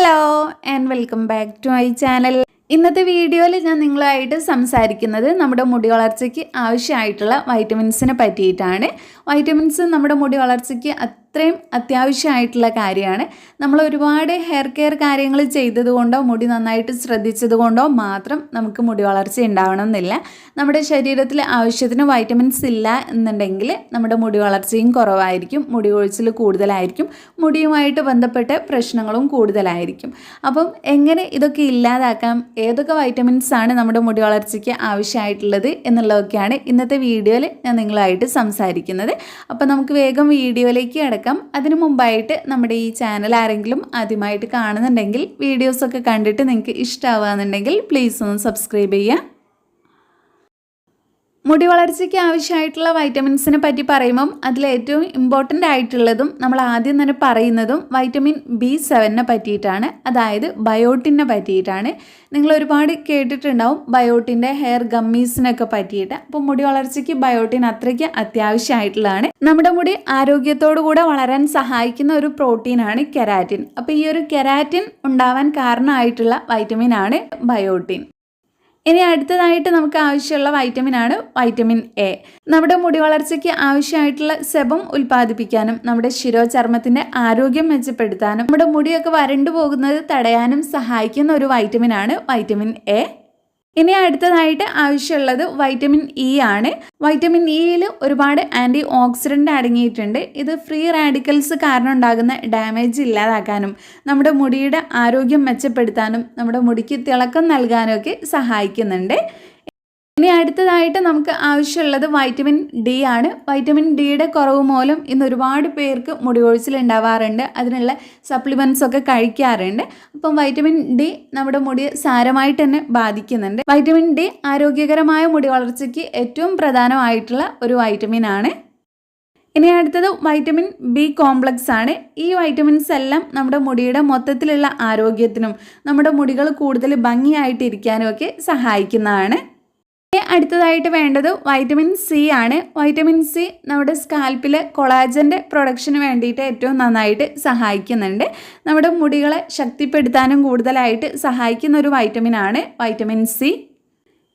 Hello and welcome back to my channel ഇന്നത്തെ വീഡിയോയിൽ ഞാൻ നിങ്ങളുമായിട്ട് സംസാരിക്കുന്നത് നമ്മുടെ മുടി വളർച്ചയ്ക്ക് ആവശ്യമായിട്ടുള്ള വൈറ്റമിൻസിനെ പറ്റിയിട്ടാണ്. വൈറ്റമിൻസ് നമ്മുടെ മുടി വളർച്ചയ്ക്ക് അത്രയും അത്യാവശ്യമായിട്ടുള്ള കാര്യമാണ്. നമ്മൾ ഒരുപാട് ഹെയർ കെയർ കാര്യങ്ങൾ ചെയ്തതുകൊണ്ടോ മുടി നന്നായിട്ട് ശ്രദ്ധിച്ചതുകൊണ്ടോ മാത്രം നമുക്ക് മുടി വളർച്ച ഉണ്ടാവണമെന്നില്ല. നമ്മുടെ ശരീരത്തിൽ ആവശ്യത്തിന് വൈറ്റമിൻസ് ഇല്ല എന്നുണ്ടെങ്കിൽ നമ്മുടെ മുടി വളർച്ചയും കുറവായിരിക്കും മുടി കൊഴിച്ചിൽ കൂടുതലായിരിക്കും മുടിയുമായിട്ട് ബന്ധപ്പെട്ട പ്രശ്നങ്ങളും കൂടുതലായിരിക്കും. അപ്പം എങ്ങനെ ഇതൊക്കെ ഇല്ലാതാക്കാം ഏതൊക്കെ വൈറ്റമിൻസ് ആണ് നമ്മുടെ മുടി വളർച്ചയ്ക്ക് ആവശ്യമായിട്ടുള്ളത് എന്നുള്ളതൊക്കെയാണ് ഇന്നത്തെ വീഡിയോയിൽ ഞാൻ നിങ്ങളായിട്ട് സംസാരിക്കുന്നത്. അപ്പോൾ നമുക്ക് വേഗം വീഡിയോയിലേക്ക് കിടക്കാം. അതിനു മുമ്പായിട്ട് നമ്മുടെ ഈ ചാനൽ ആരെങ്കിലും ആദ്യമായിട്ട് കാണുന്നുണ്ടെങ്കിൽ വീഡിയോസൊക്കെ കണ്ടിട്ട് നിങ്ങൾക്ക് ഇഷ്ടമാവുകയെന്നുണ്ടെങ്കിൽ പ്ലീസ് ഒന്ന് സബ്സ്ക്രൈബ് ചെയ്യുക. മുടി വളർച്ചയ്ക്ക് ആവശ്യമായിട്ടുള്ള വൈറ്റമിൻസിനെ പറ്റി പറയുമ്പം അതിലേറ്റവും ഇമ്പോർട്ടന്റ് ആയിട്ടുള്ളതും നമ്മൾ ആദ്യം തന്നെ പറയുന്നതും വൈറ്റമിൻ ബി സെവനെ പറ്റിയിട്ടാണ്. അതായത് ബയോട്ടിനെ പറ്റിയിട്ടാണ്. നിങ്ങൾ ഒരുപാട് കേട്ടിട്ടുണ്ടാവും ബയോട്ടിന്റെ ഹെയർ ഗമ്മീസിനൊക്കെ പറ്റിയിട്ട്. അപ്പോൾ മുടി വളർച്ചയ്ക്ക് ബയോട്ടിൻ അത്രയ്ക്ക് അത്യാവശ്യമായിട്ടുള്ളതാണ്. നമ്മുടെ മുടി ആരോഗ്യത്തോടു കൂടെ വളരാൻ സഹായിക്കുന്ന ഒരു പ്രോട്ടീനാണ് കെരാറ്റിൻ അപ്പോൾ ഈ ഒരു കെരാറ്റിൻ ഉണ്ടാവാൻ കാരണമായിട്ടുള്ള വൈറ്റമിൻ ആണ് ബയോട്ടിൻ ഇനി അടുത്തതായിട്ട് നമുക്ക് ആവശ്യമുള്ള വൈറ്റമിൻ ആണ് വൈറ്റമിൻ എ നമ്മുടെ മുടി വളർച്ചയ്ക്ക് ആവശ്യമായിട്ടുള്ള സെബം ഉൽപ്പാദിപ്പിക്കാനും നമ്മുടെ ശിരോചർമ്മത്തിന്റെ ആരോഗ്യം മെച്ചപ്പെടുത്താനും നമ്മുടെ മുടിയൊക്കെ വരണ്ടു പോകുന്നത് തടയാനും സഹായിക്കുന്ന ഒരു വൈറ്റമിൻ ആണ് വൈറ്റമിൻ എ ഇനി അടുത്തതായിട്ട് ആവശ്യമുള്ളത് വൈറ്റമിൻ ഇ ആണ്. വൈറ്റമിൻ ഇയിൽ ഒരുപാട് ആന്റി ഓക്സിഡന്റ് അടങ്ങിയിട്ടുണ്ട്. ഇത് ഫ്രീ റാഡിക്കൽസ് കാരണം ഉണ്ടാകുന്ന ഡാമേജ് ഇല്ലാതാക്കാനും നമ്മുടെ മുടിയുടെ ആരോഗ്യം മെച്ചപ്പെടുത്താനും നമ്മുടെ മുടിക്ക് തിളക്കം നൽകാനും ഒക്കെ സഹായിക്കുന്നുണ്ട്. ഇനി അടുത്തതായിട്ട് നമുക്ക് ആവശ്യമുള്ളത് വൈറ്റമിൻ ഡി ആണ്. വൈറ്റമിൻ ഡിയുടെ കുറവ് മൂലം ഇന്ന് ഒരുപാട് പേർക്ക് മുടി കൊഴിച്ചിൽ ഉണ്ടാവാറുണ്ട്. അതിനുള്ള സപ്ലിമെന്റ്സ് ഒക്കെ കഴിക്കാറുണ്ട്. അപ്പം വൈറ്റമിൻ ഡി നമ്മുടെ മുടി സാരമായിട്ട് തന്നെ ബാധിക്കുന്നുണ്ട്. വൈറ്റമിൻ ഡി ആരോഗ്യകരമായ മുടി വളർച്ചയ്ക്ക് ഏറ്റവും പ്രധാനമായിട്ടുള്ള ഒരു വൈറ്റമിൻ ആണ്. ഇനി അടുത്തത് വൈറ്റമിൻ ബി കോംപ്ലക്സ് ആണ്. ഈ വൈറ്റമിൻസ് എല്ലാം നമ്മുടെ മുടിയുടെ മൊത്തത്തിലുള്ള ആരോഗ്യത്തിനും നമ്മുടെ മുടികൾ കൂടുതൽ ഭംഗിയായിട്ടിരിക്കാനും ഒക്കെ സഹായിക്കുന്നതാണ്. അടുത്തതായിട്ട് വേണ്ടത് വൈറ്റമിൻ സി ആണ്. വൈറ്റമിൻ സി നമ്മുടെ സ്കാൽപ്പിൽ കൊളാജന്റെ പ്രൊഡക്ഷന് വേണ്ടിയിട്ട് ഏറ്റവും നന്നായിട്ട് സഹായിക്കുന്നുണ്ട്. നമ്മുടെ മുടികളെ ശക്തിപ്പെടുത്താനും കൂടുതലായിട്ട് സഹായിക്കുന്ന ഒരു വൈറ്റമിൻ ആണ് വൈറ്റമിൻ സി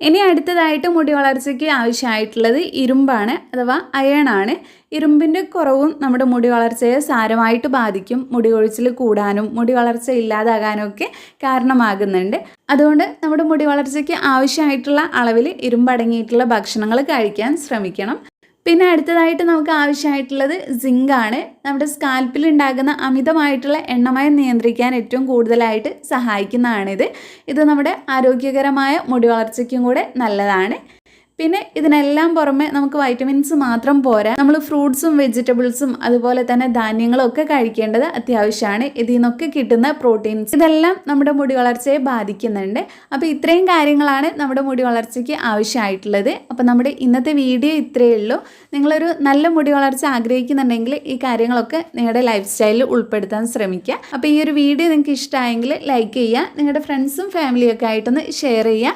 ഇനി അടുത്തതായിട്ട് മുടി വളർച്ചയ്ക്ക് ആവശ്യമായിട്ടുള്ളത് ഇരുമ്പാണ് അഥവാ അയൺ ആണ്. ഇരുമ്പിന്റെ കുറവും നമ്മുടെ മുടി വളർച്ചയെ സാരമായിട്ട് ബാധിക്കും. മുടി കൊഴിച്ചിൽ കൂടാനും മുടി വളർച്ച ഇല്ലാതാകാനും ഒക്കെ കാരണമാകുന്നുണ്ട്. അതുകൊണ്ട് നമ്മുടെ മുടി വളർച്ചയ്ക്ക് ആവശ്യമായിട്ടുള്ള അളവിൽ ഇരുമ്പടങ്ങിയിട്ടുള്ള ഭക്ഷണങ്ങൾ കഴിക്കാൻ ശ്രമിക്കണം. പിന്നെ അടുത്തതായിട്ട് നമുക്ക് ആവശ്യമായിട്ടുള്ളത് സിങ്കാണ് നമ്മുടെ സ്കാൽപ്പിൽ ഉണ്ടാകുന്ന അമിതമായിട്ടുള്ള എണ്ണമയം നിയന്ത്രിക്കാൻ ഏറ്റവും കൂടുതലായിട്ട് സഹായിക്കുന്നതാണിത്. ഇത് നമ്മുടെ ആരോഗ്യകരമായ മുടി വളർച്ചയ്ക്കും കൂടെ നല്ലതാണ്. പിന്നെ ഇതിനെല്ലാം പുറമെ നമുക്ക് വൈറ്റമിൻസ് മാത്രം പോരാ. നമ്മൾ ഫ്രൂട്ട്സും വെജിറ്റബിൾസും അതുപോലെ തന്നെ ധാന്യങ്ങളും ഒക്കെ കഴിക്കേണ്ടത് അത്യാവശ്യമാണ് ഇതിൽ നിന്നൊക്കെ കിട്ടുന്ന പ്രോട്ടീൻസ് ഇതെല്ലാം നമ്മുടെ മുടി വളർച്ചയെ ബാധിക്കുന്നുണ്ട്. അപ്പോൾ ഇത്രയും കാര്യങ്ങളാണ് നമ്മുടെ മുടി വളർച്ചയ്ക്ക് ആവശ്യമായിട്ടുള്ളത്. അപ്പോൾ നമ്മുടെ ഇന്നത്തെ വീഡിയോ ഇത്രയേ ഉള്ളൂ. നിങ്ങളൊരു നല്ല മുടി വളർച്ച ആഗ്രഹിക്കുന്നുണ്ടെങ്കിൽ ഈ കാര്യങ്ങളൊക്കെ നിങ്ങളുടെ ലൈഫ് സ്റ്റൈലിൽ ഉൾപ്പെടുത്താൻ ശ്രമിക്കുക. അപ്പോൾ ഈ ഒരു വീഡിയോ നിങ്ങൾക്ക് ഇഷ്ടമായെങ്കിൽ ലൈക്ക് ചെയ്യുക. നിങ്ങളുടെ ഫ്രണ്ട്സും ഫാമിലിയൊക്കെ ആയിട്ടൊന്ന് ഷെയർ ചെയ്യുക.